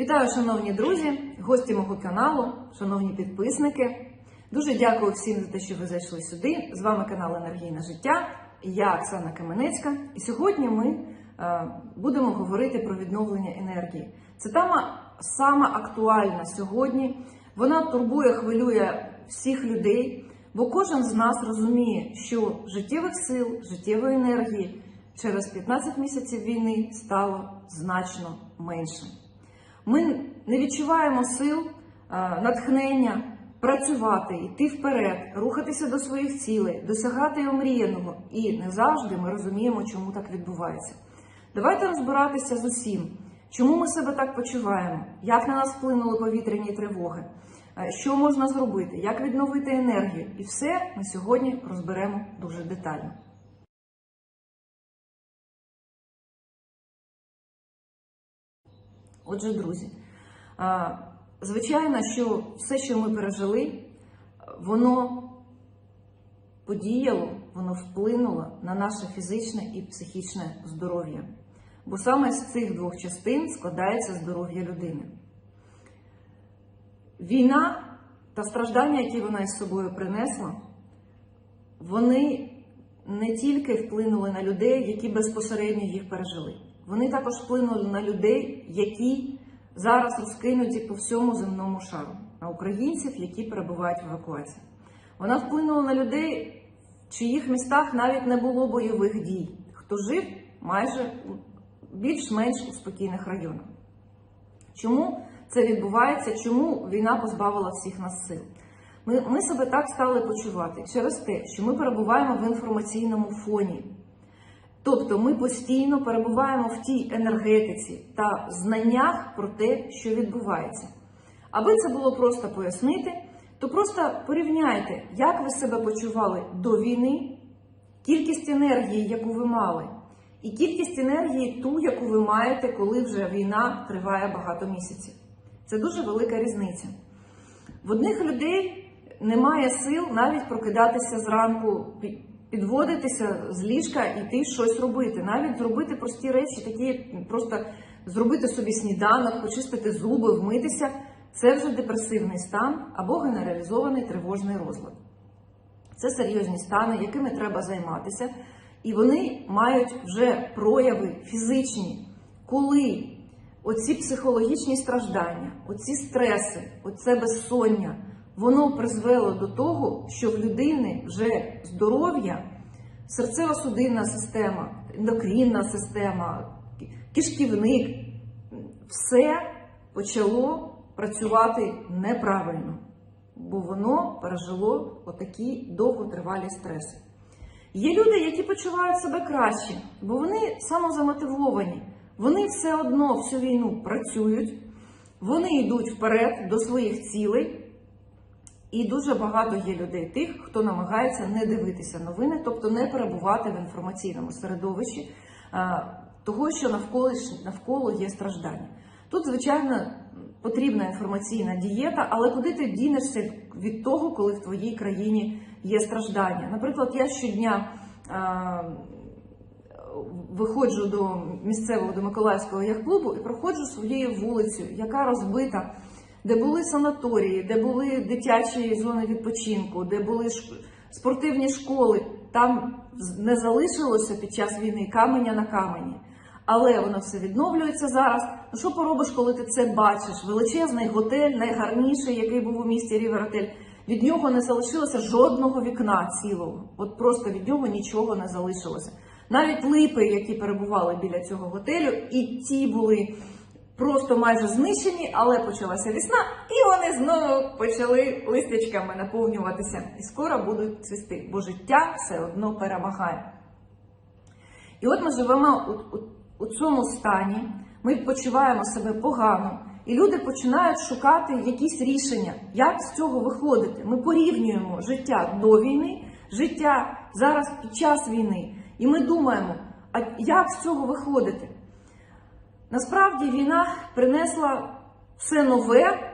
Вітаю, шановні друзі, гості мого каналу, шановні підписники. Дуже дякую всім за те, що ви зайшли сюди. З вами канал Енергійне життя. Я Оксана Каменецька. І сьогодні ми е, будемо говорити про відновлення енергії. Це тема саме актуальна сьогодні. Вона турбує, хвилює всіх людей, бо кожен з нас розуміє, що життєвих сил, життєвої енергії через 15 місяців війни стало значно менше. Ми не відчуваємо сил, е, натхнення працювати, йти вперед, рухатися до своїх цілей, досягати омріяного. І не завжди ми розуміємо, чому так відбувається. Давайте розбиратися з усім, чому ми себе так почуваємо, як на нас вплинули повітряні тривоги, е, що можна зробити, як відновити енергію. І все ми сьогодні розберемо дуже детально. Отже, друзі, звичайно, що все, що ми пережили, воно подіяло, воно вплинуло на наше фізичне і психічне здоров'я. Бо саме з цих двох частин складається здоров'я людини. Війна та страждання, які вона із собою принесла, вони не тільки вплинули на людей, які безпосередньо їх пережили. Вони також вплинули на людей, які зараз розкинуті по всьому земному шару, на українців, які перебувають в евакуації. Вона вплинула на людей, в чиїх містах навіть не було бойових дій, хто жив майже більш-менш у спокійних районах. Чому це відбувається? Чому війна позбавила всіх нас сил? Ми, ми себе так стали почувати через те, що ми перебуваємо в інформаційному фоні. Тобто ми постійно перебуваємо в тій енергетиці та знаннях про те, що відбувається. Аби це було просто пояснити, то просто порівняйте, як ви себе почували до війни, кількість енергії, яку ви мали, і кількість енергії, ту, яку ви маєте, коли вже війна триває багато місяців. Це дуже велика різниця. В одних людей немає сил навіть прокидатися зранку, підводитися з ліжка і йти щось робити. Навіть зробити прості речі, такі просто зробити собі сніданок, почистити зуби, вмитися. Це вже депресивний стан або генералізований тривожний розлад. Це серйозні стани, якими треба займатися, і вони мають вже прояви фізичні, коли оці психологічні страждання, оці стреси, оце безсоння воно призвело до того, що в людини вже здоров'я, серцево-судинна система, ендокрінна система, кишківник, все почало працювати неправильно, бо воно пережило отакі довготривалі стреси. Є люди, які почувають себе краще, бо вони самозамотивовані, вони все одно всю війну працюють, вони йдуть вперед до своїх цілей. І дуже багато є людей тих, хто намагається не дивитися новини, тобто не перебувати в інформаційному середовищі того, що навколо навколо є страждання. Тут, звичайно, потрібна інформаційна дієта, але куди ти дінешся від того, коли в твоїй країні є страждання? Наприклад, я щодня виходжу до місцевого до Миколаївського яхт-клубу і проходжу своєю вулицею, яка розбита де були санаторії, де були дитячі зони відпочинку, де були спортивні школи. Там не залишилося під час війни каменя на камені. Але воно все відновлюється зараз. Ну що поробиш, коли ти це бачиш? Величезний готель, найгарніший, який був у місті Ріверотель. Від нього не залишилося жодного вікна цілого. От просто від нього нічого не залишилося. Навіть липи, які перебували біля цього готелю, і ті були просто майже знищені, але почалася весна, і вони знову почали листячками наповнюватися. І скоро будуть цвісти, бо життя все одно перемагає. І от ми живемо у, у, у цьому стані, ми почуваємо себе погано, і люди починають шукати якісь рішення, як з цього виходити. Ми порівнюємо життя до війни, життя зараз під час війни. І ми думаємо, а як з цього виходити? Насправді війна принесла все нове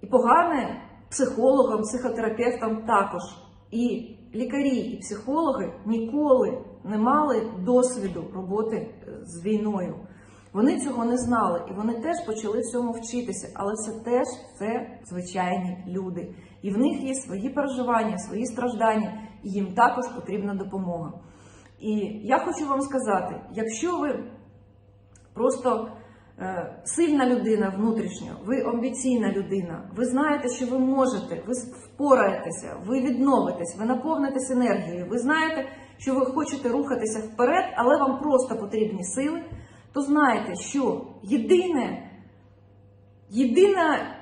і погане психологам, психотерапевтам також. І лікарі і психологи ніколи не мали досвіду роботи з війною. Вони цього не знали, і вони теж почали цьому вчитися, але це теж це звичайні люди. І в них є свої переживання, свої страждання, і їм також потрібна допомога. І я хочу вам сказати: якщо ви просто е, сильна людина внутрішньо, ви амбіційна людина, ви знаєте, що ви можете, ви впораєтеся, ви відновитесь, ви наповнитесь енергією, ви знаєте, що ви хочете рухатися вперед, але вам просто потрібні сили, то знайте, що єдине, єдина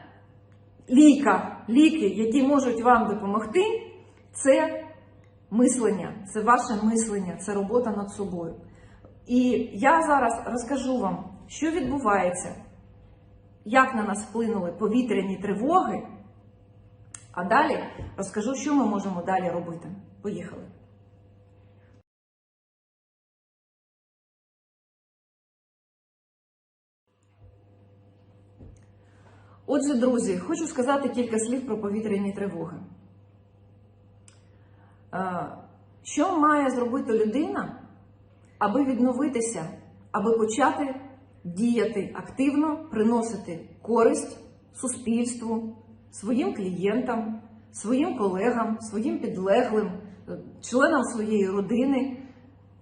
ліка, ліки, які можуть вам допомогти, це мислення, це ваше мислення, це робота над собою. І я зараз розкажу вам, що відбувається, як на нас вплинули повітряні тривоги. А далі розкажу, що ми можемо далі робити. Поїхали. Отже, друзі, хочу сказати кілька слів про повітряні тривоги. Е, Що має зробити людина, аби відновитися, аби почати діяти активно, приносити користь суспільству, своїм клієнтам, своїм колегам, своїм підлеглим, е, членам своєї родини?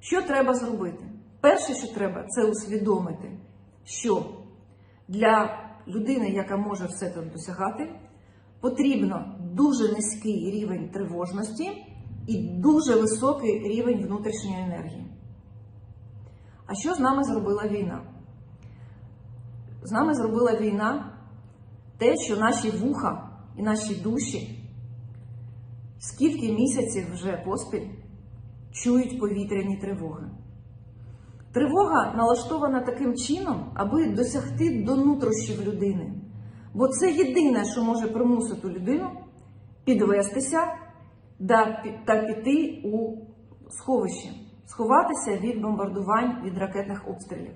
Що треба зробити? Перше, що треба, це усвідомити, що для людини, яка може все це досягати, потрібно дуже низький рівень тривожності і дуже високий рівень внутрішньої енергії. А що з нами зробила війна? З нами зробила війна те, що наші вуха і наші душі скільки місяців вже поспіль чують повітряні тривоги. Тривога налаштована таким чином, аби досягти до нутрощів людини. Бо це єдине, що може примусити людину підвестися та піти у сховище, сховатися від бомбардувань від ракетних обстрілів.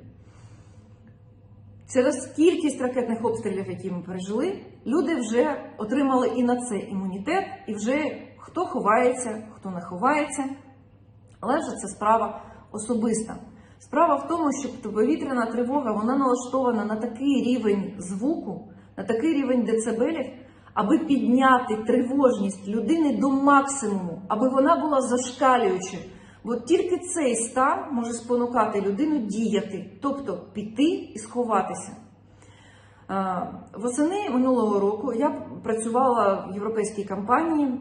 Через кількість ракетних обстрілів, які ми пережили, люди вже отримали і на це імунітет, і вже хто ховається, хто не ховається. Але вже це справа особиста. Справа в тому, що повітряна тривога вона налаштована на такий рівень звуку, на такий рівень децибелів, аби підняти тривожність людини до максимуму, аби вона була зашкалюючою. Бо тільки цей стан може спонукати людину діяти, тобто піти і сховатися. Восени минулого року я працювала в європейській компанії,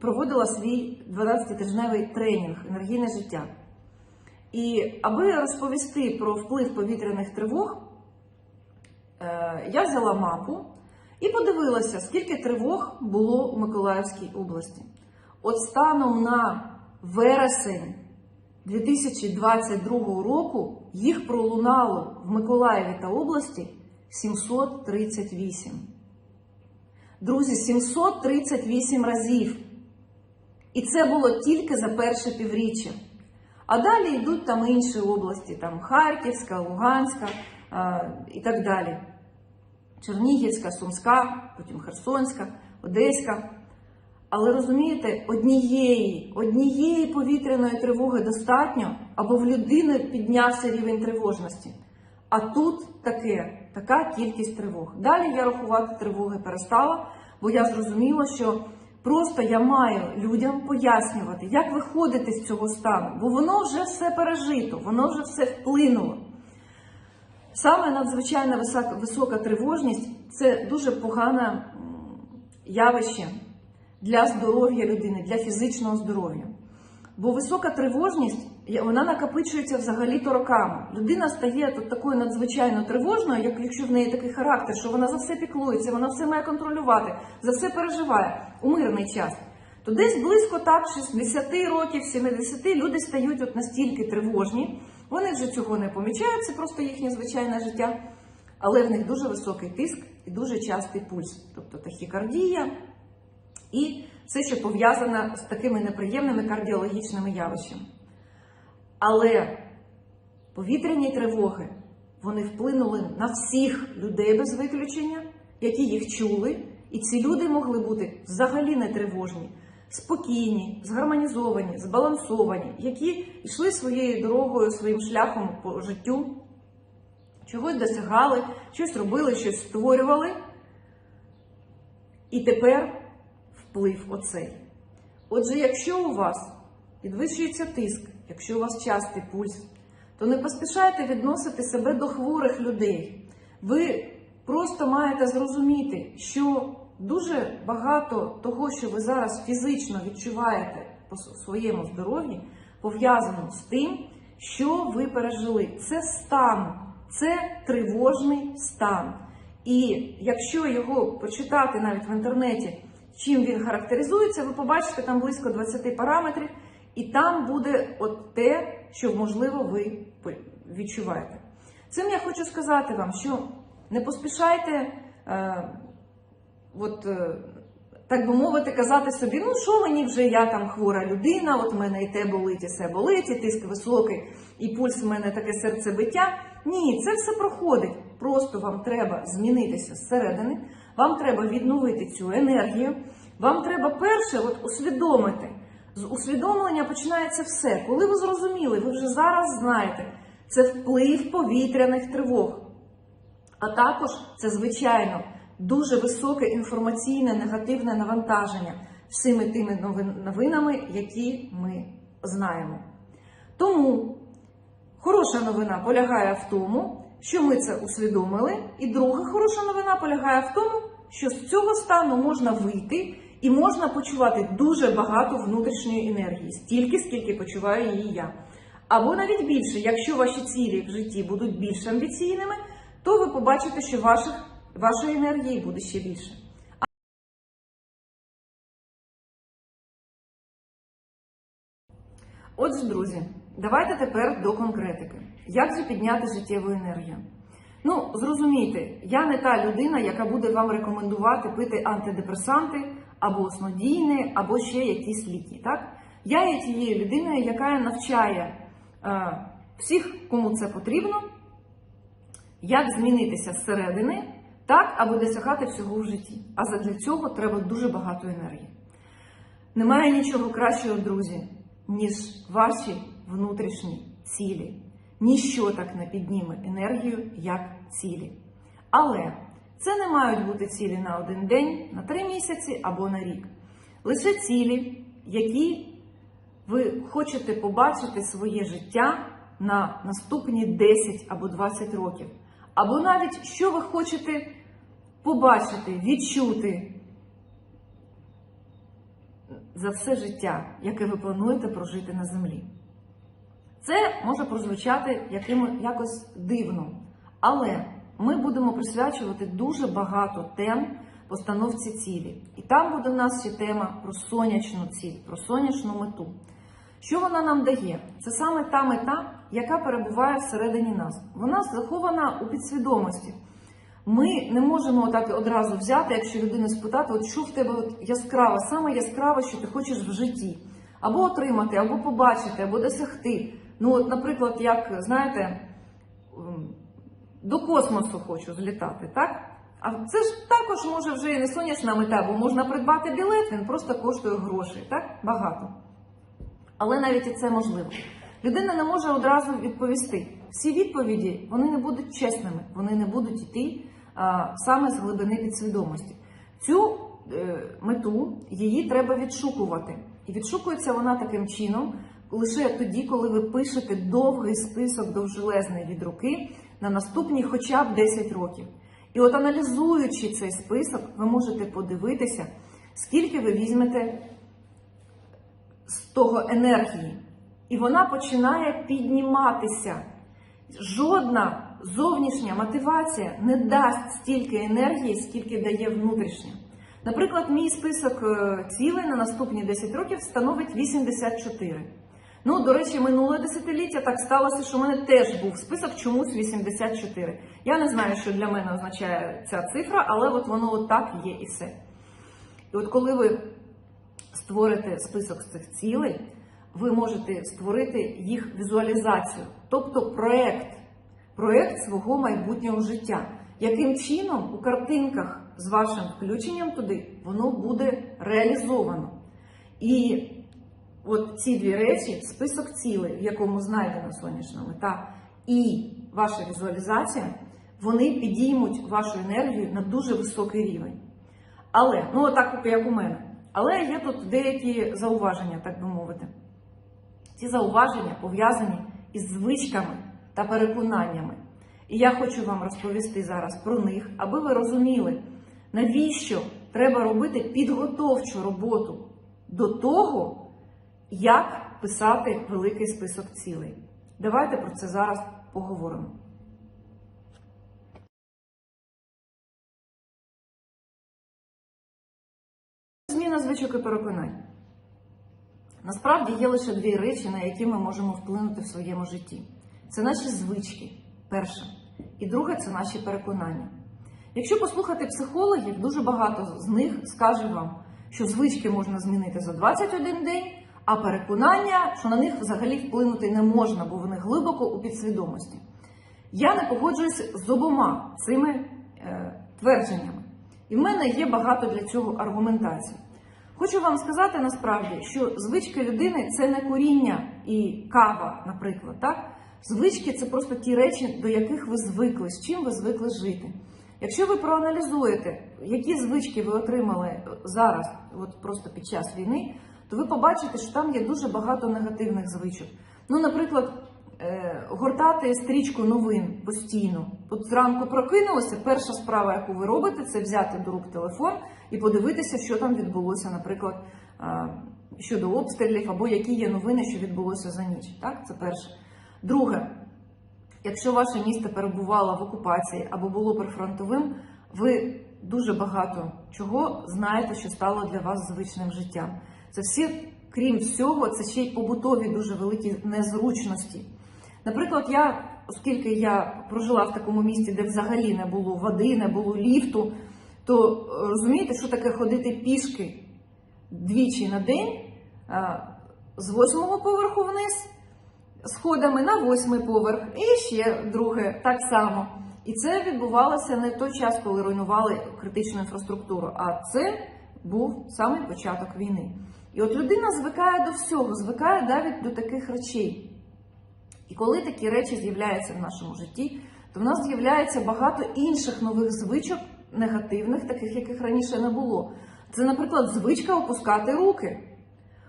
проводила свій 12-тижневий тренінг енергійне життя. І аби розповісти про вплив повітряних тривог, е, я взяла мапу і подивилася, скільки тривог було у Миколаївській області. От станом на вересень 2022 року їх пролунало в Миколаєві та області 738. Друзі, 738 разів. І це було тільки за перше півріччя. А далі йдуть там інші області, там Харківська, Луганська а, і так далі. Чернігівська, Сумська, потім Херсонська, Одеська. Але розумієте, однієї, однієї повітряної тривоги достатньо, або в людини піднявся рівень тривожності. А тут таке, така кількість тривог. Далі я рахувати тривоги перестала, бо я зрозуміла, що просто я маю людям пояснювати, як виходити з цього стану, бо воно вже все пережито, воно вже все вплинуло. Саме надзвичайно висока, тривожність це дуже погане явище для здоров'я людини, для фізичного здоров'я. Бо висока тривожність вона накопичується взагалі-то роками. Людина стає тут такою надзвичайно тривожною, як якщо в неї такий характер, що вона за все піклується, вона все має контролювати, за все переживає у мирний час. То десь близько так, 60 років, 70 люди стають от настільки тривожні, вони вже цього не помічають, це просто їхнє звичайне життя, але в них дуже високий тиск і дуже частий пульс, тобто тахікардія. І все, що пов'язане з такими неприємними кардіологічними явищами. Але повітряні тривоги вони вплинули на всіх людей без виключення, які їх чули, і ці люди могли бути взагалі не тривожні, спокійні, згармонізовані, збалансовані, які йшли своєю дорогою, своїм шляхом по життю. чогось досягали, щось робили, щось створювали. І тепер вплив оцей. Отже, якщо у вас підвищується тиск, якщо у вас частий пульс, то не поспішайте відносити себе до хворих людей. Ви просто маєте зрозуміти, що дуже багато того, що ви зараз фізично відчуваєте по своєму здоров'ї, пов'язано з тим, що ви пережили. Це стан, це тривожний стан. І якщо його почитати навіть в інтернеті, чим він характеризується, ви побачите там близько 20 параметрів, і там буде от те, що можливо ви відчуваєте. Цим я хочу сказати вам, що не поспішайте, е, от, е, так би мовити, казати собі, ну що мені вже я там хвора людина, от мене і те болить, і все болить, і тиск високий, і пульс в мене таке серцебиття. Ні, це все проходить. Просто вам треба змінитися зсередини, вам треба відновити цю енергію. Вам треба перше от, усвідомити. З усвідомлення починається все. Коли ви зрозуміли, ви вже зараз знаєте, це вплив повітряних тривог. А також це, звичайно, дуже високе інформаційне негативне навантаження всіми тими новинами, які ми знаємо. Тому хороша новина полягає в тому, що ми це усвідомили, і друга хороша новина полягає в тому, що з цього стану можна вийти і можна почувати дуже багато внутрішньої енергії, стільки, скільки почуваю її я. Або навіть більше, якщо ваші цілі в житті будуть більш амбіційними, то ви побачите, що ваших, вашої енергії буде ще більше. Отже, друзі, давайте тепер до конкретики. Як же підняти життєву енергію? Ну, зрозумійте, я не та людина, яка буде вам рекомендувати пити антидепресанти або снодійне, або ще якісь ліки. Так? Я є тією людиною, яка навчає е, всіх, кому це потрібно, як змінитися зсередини, так, аби досягати всього в житті. А для цього треба дуже багато енергії. Немає нічого кращого, друзі, ніж ваші внутрішні цілі. Ніщо так не підніме енергію, як цілі. Але це не мають бути цілі на один день, на три місяці або на рік. Лише цілі, які ви хочете побачити своє життя на наступні 10 або 20 років. Або навіть що ви хочете побачити, відчути за все життя, яке ви плануєте прожити на землі. Це може прозвучати яким, якось дивно, але ми будемо присвячувати дуже багато тем постановці цілі. І там буде в нас ще тема про сонячну ціль, про сонячну мету. Що вона нам дає? Це саме та мета, яка перебуває всередині нас. Вона захована у підсвідомості. Ми не можемо так одразу взяти, якщо людину спитати, от що в тебе от яскраве, саме яскраве, що ти хочеш в житті, або отримати, або побачити, або досягти. Ну, от, наприклад, як знаєте, до космосу хочу злітати, так? А це ж також може вже і не сонячна мета, бо можна придбати білет, він просто коштує грошей, так? Багато. Але навіть і це можливо. Людина не може одразу відповісти. Всі відповіді вони не будуть чесними, вони не будуть йти а, саме з глибини підсвідомості. Цю е, мету її треба відшукувати. І відшукується вона таким чином лише тоді, коли ви пишете довгий список довжелезний від руки на наступні хоча б 10 років. І от аналізуючи цей список, ви можете подивитися, скільки ви візьмете з того енергії. І вона починає підніматися. Жодна зовнішня мотивація не дасть стільки енергії, скільки дає внутрішня. Наприклад, мій список е, цілей на наступні 10 років становить 84. Ну, до речі, минуле десятиліття так сталося, що в мене теж був список чомусь 84. Я не знаю, що для мене означає ця цифра, але от воно от так є і все. І от коли ви створите список з цих цілей, ви можете створити їх візуалізацію, тобто проєкт, проєкт свого майбутнього життя. Яким чином у картинках з вашим включенням туди воно буде реалізовано? І От ці дві речі, список цілей, в якому знайдена сонячна мета, і ваша візуалізація, вони підіймуть вашу енергію на дуже високий рівень. Але, ну отак, як у мене. Але є тут деякі зауваження, так би мовити. Ці зауваження пов'язані із звичками та переконаннями. І я хочу вам розповісти зараз про них, аби ви розуміли, навіщо треба робити підготовчу роботу до того, як писати великий список цілей. Давайте про це зараз поговоримо. Зміна звичок і переконань. Насправді є лише дві речі, на які ми можемо вплинути в своєму житті. Це наші звички, перше. І друге це наші переконання. Якщо послухати психологів, дуже багато з них скаже вам, що звички можна змінити за 21 день, а переконання, що на них взагалі вплинути не можна, бо вони глибоко у підсвідомості. Я не погоджуюсь з обома цими е, твердженнями. І в мене є багато для цього аргументацій. Хочу вам сказати насправді, що звички людини це не коріння і кава, наприклад. так? Звички це просто ті речі, до яких ви звикли, з чим ви звикли жити. Якщо ви проаналізуєте, які звички ви отримали зараз, от просто під час війни, то ви побачите, що там є дуже багато негативних звичок. Ну, наприклад, е, гортати стрічку новин постійно. От зранку прокинулися, перша справа, яку ви робите, це взяти до рук телефон і подивитися, що там відбулося, наприклад, щодо обстрілів або які є новини, що відбулося за ніч. Так, це перше. Друге, якщо ваше місто перебувало в окупації або було прифронтовим, ви дуже багато чого знаєте, що стало для вас звичним життям. Це всі, крім всього, це ще й побутові дуже великі незручності. Наприклад, я, оскільки я прожила в такому місті, де взагалі не було води, не було ліфту, то е, розумієте, що таке ходити пішки двічі на день е, з восьмого поверху вниз, сходами на восьмий поверх, і ще друге так само. І це відбувалося не в той час, коли руйнували критичну інфраструктуру, а це був самий початок війни. І от людина звикає до всього, звикає навіть до таких речей. І коли такі речі з'являються в нашому житті, то в нас з'являється багато інших нових звичок, негативних, таких, яких раніше не було. Це, наприклад, звичка опускати руки.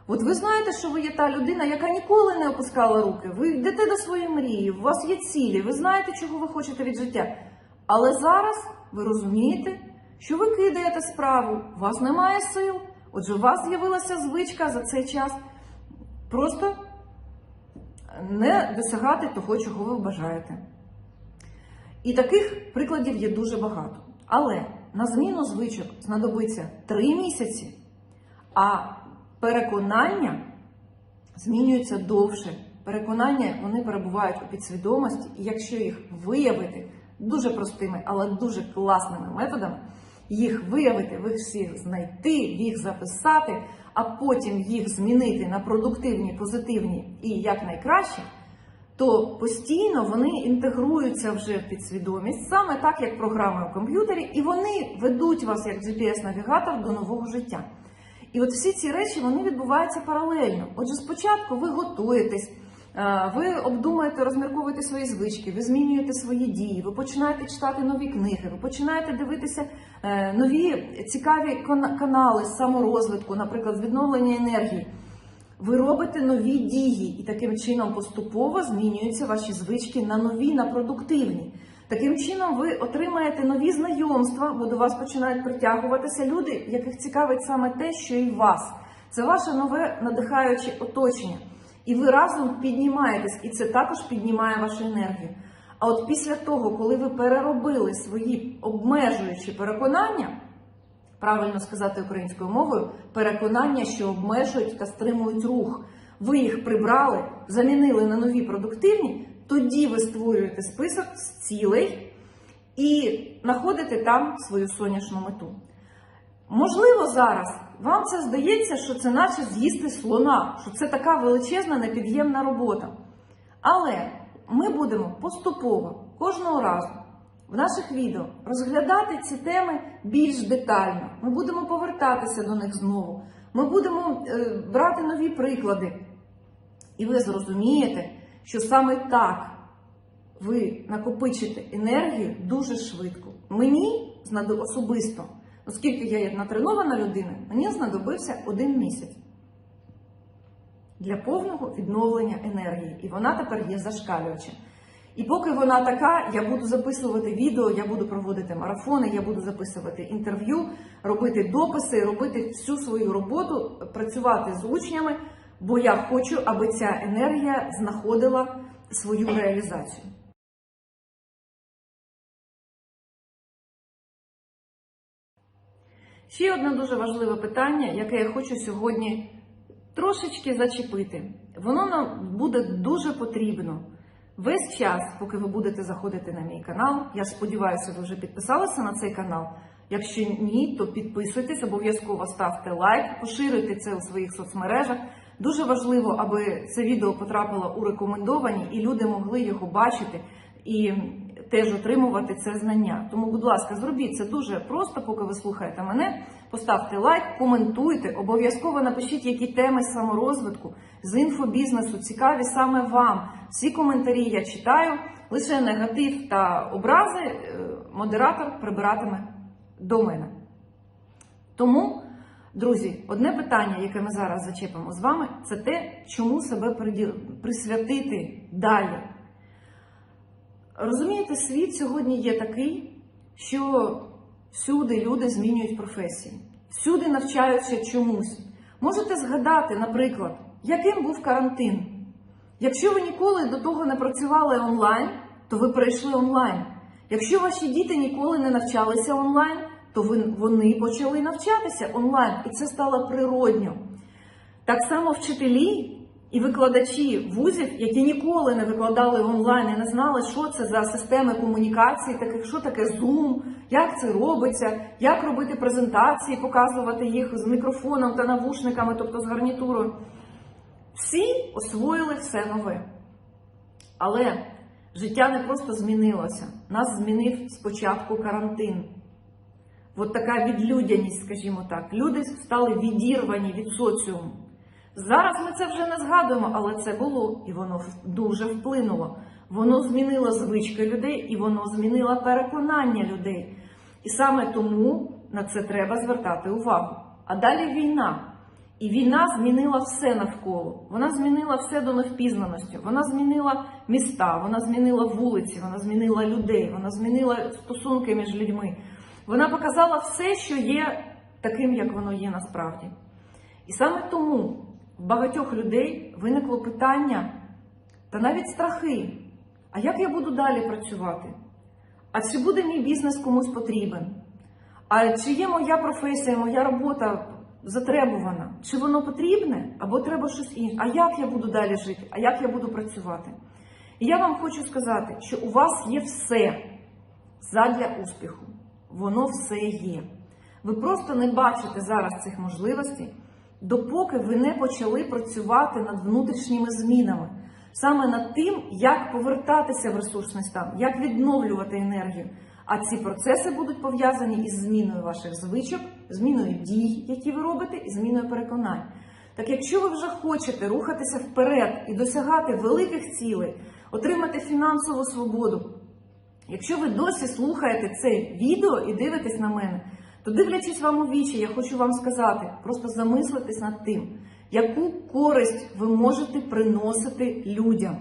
От ви знаєте, що ви є та людина, яка ніколи не опускала руки. Ви йдете до своєї мрії, у вас є цілі, ви знаєте, чого ви хочете від життя. Але зараз ви розумієте, що ви кидаєте справу, у вас немає сил. Отже, у вас з'явилася звичка за цей час просто не досягати того, чого ви бажаєте. І таких прикладів є дуже багато. Але на зміну звичок знадобиться три місяці, а переконання змінюються довше. Переконання вони перебувають у підсвідомості, і якщо їх виявити дуже простими, але дуже класними методами, їх виявити, ви всіх знайти, їх записати, а потім їх змінити на продуктивні, позитивні і якнайкраще, то постійно вони інтегруються вже в підсвідомість, саме так, як програми у комп'ютері, і вони ведуть вас як GPS-навігатор до нового життя. І от всі ці речі вони відбуваються паралельно. Отже, спочатку ви готуєтесь, ви обдумуєте, розмірковуєте свої звички, ви змінюєте свої дії, ви починаєте читати нові книги, ви починаєте дивитися е, нові цікаві канали саморозвитку, наприклад, з відновлення енергії. Ви робите нові дії, і таким чином поступово змінюються ваші звички на нові, на продуктивні. Таким чином, ви отримаєте нові знайомства, бо до вас починають притягуватися люди, яких цікавить саме те, що і вас. Це ваше нове надихаюче оточення. І ви разом піднімаєтесь, і це також піднімає вашу енергію. А от після того, коли ви переробили свої обмежуючі переконання, правильно сказати українською мовою, переконання, що обмежують та стримують рух. Ви їх прибрали, замінили на нові продуктивні, тоді ви створюєте список з цілей і знаходите там свою сонячну мету. Можливо, зараз вам це здається, що це наче з'їсти слона, що це така величезна непід'ємна робота. Але ми будемо поступово кожного разу в наших відео розглядати ці теми більш детально. Ми будемо повертатися до них знову. Ми будемо е, брати нові приклади. І ви зрозумієте, що саме так ви накопичите енергію дуже швидко. Мені особисто, оскільки я є натренована людина, мені знадобився один місяць для повного відновлення енергії. І вона тепер є зашкалююча. І поки вона така, я буду записувати відео, я буду проводити марафони, я буду записувати інтерв'ю, робити дописи, робити всю свою роботу, працювати з учнями, бо я хочу, аби ця енергія знаходила свою реалізацію. Ще одне дуже важливе питання, яке я хочу сьогодні трошечки зачепити. Воно нам буде дуже потрібно весь час, поки ви будете заходити на мій канал. Я сподіваюся, ви вже підписалися на цей канал. Якщо ні, то підписуйтесь, обов'язково ставте лайк, поширюйте це у своїх соцмережах. Дуже важливо, аби це відео потрапило у рекомендовані і люди могли його бачити і теж отримувати це знання. Тому, будь ласка, зробіть це дуже просто, поки ви слухаєте мене. Поставте лайк, коментуйте, обов'язково напишіть, які теми саморозвитку з інфобізнесу цікаві саме вам. Всі коментарі я читаю, лише негатив та образи е, модератор прибиратиме до мене. Тому, друзі, одне питання, яке ми зараз зачепимо з вами, це те, чому себе присвятити далі. Розумієте, світ сьогодні є такий, що всюди люди змінюють професії, всюди навчаються чомусь. Можете згадати, наприклад, яким був карантин. Якщо ви ніколи до того не працювали онлайн, то ви перейшли онлайн. Якщо ваші діти ніколи не навчалися онлайн, то вони почали навчатися онлайн, і це стало природньо. Так само вчителі і викладачі вузів, які ніколи не викладали онлайн і не знали, що це за системи комунікації, таких що таке Zoom, як це робиться, як робити презентації, показувати їх з мікрофоном та навушниками, тобто з гарнітурою. Всі освоїли все нове. Але життя не просто змінилося. Нас змінив спочатку карантин. От така відлюдяність, скажімо так. Люди стали відірвані від соціуму. Зараз ми це вже не згадуємо, але це було і воно дуже вплинуло. Воно змінило звички людей і воно змінило переконання людей. І саме тому на це треба звертати увагу. А далі війна. І війна змінила все навколо. Вона змінила все до невпізнаності. Вона змінила міста, вона змінила вулиці, вона змінила людей, вона змінила стосунки між людьми. Вона показала все, що є таким, як воно є насправді. І саме тому багатьох людей виникло питання та навіть страхи. А як я буду далі працювати? А чи буде мій бізнес комусь потрібен? А чи є моя професія, моя робота затребувана? Чи воно потрібне або треба щось інше? А як я буду далі жити? А як я буду працювати? І я вам хочу сказати, що у вас є все задля успіху. Воно все є. Ви просто не бачите зараз цих можливостей, допоки ви не почали працювати над внутрішніми змінами, саме над тим, як повертатися в ресурсний стан, як відновлювати енергію. А ці процеси будуть пов'язані із зміною ваших звичок, зміною дій, які ви робите, і зміною переконань. Так якщо ви вже хочете рухатися вперед і досягати великих цілей, отримати фінансову свободу, Якщо ви досі слухаєте це відео і дивитесь на мене, то дивлячись вам у вічі, я хочу вам сказати, просто замислитись над тим, яку користь ви можете приносити людям,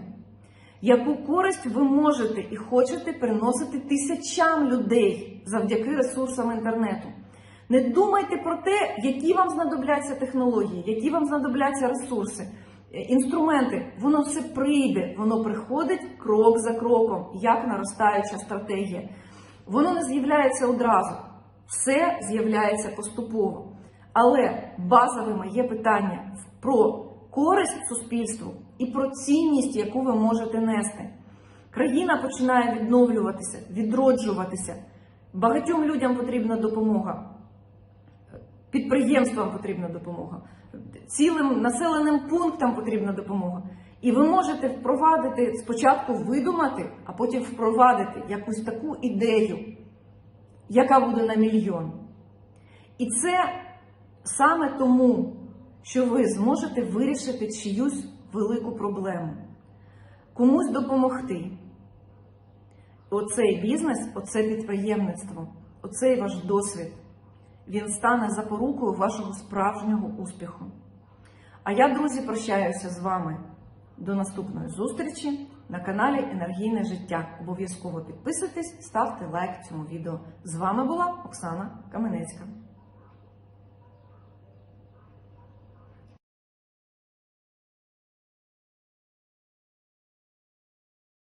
яку користь ви можете і хочете приносити тисячам людей завдяки ресурсам інтернету. Не думайте про те, які вам знадобляться технології, які вам знадобляться ресурси, е, інструменти. Воно все прийде, воно приходить крок за кроком, як наростаюча стратегія. Воно не з'являється одразу, все з'являється поступово. Але базовими є питання про користь суспільству і про цінність, яку ви можете нести. Країна починає відновлюватися, відроджуватися. Багатьом людям потрібна допомога. Підприємствам потрібна допомога, цілим населеним пунктам потрібна допомога. І ви можете впровадити спочатку видумати, а потім впровадити якусь таку ідею, яка буде на мільйон. І це саме тому, що ви зможете вирішити чиюсь велику проблему, комусь допомогти, оцей бізнес, оце підприємництво, оцей ваш досвід, він стане запорукою вашого справжнього успіху. А я, друзі, прощаюся з вами до наступної зустрічі на каналі Енергійне життя. Обов'язково підписуйтесь, ставте лайк цьому відео. З вами була Оксана Каменецька.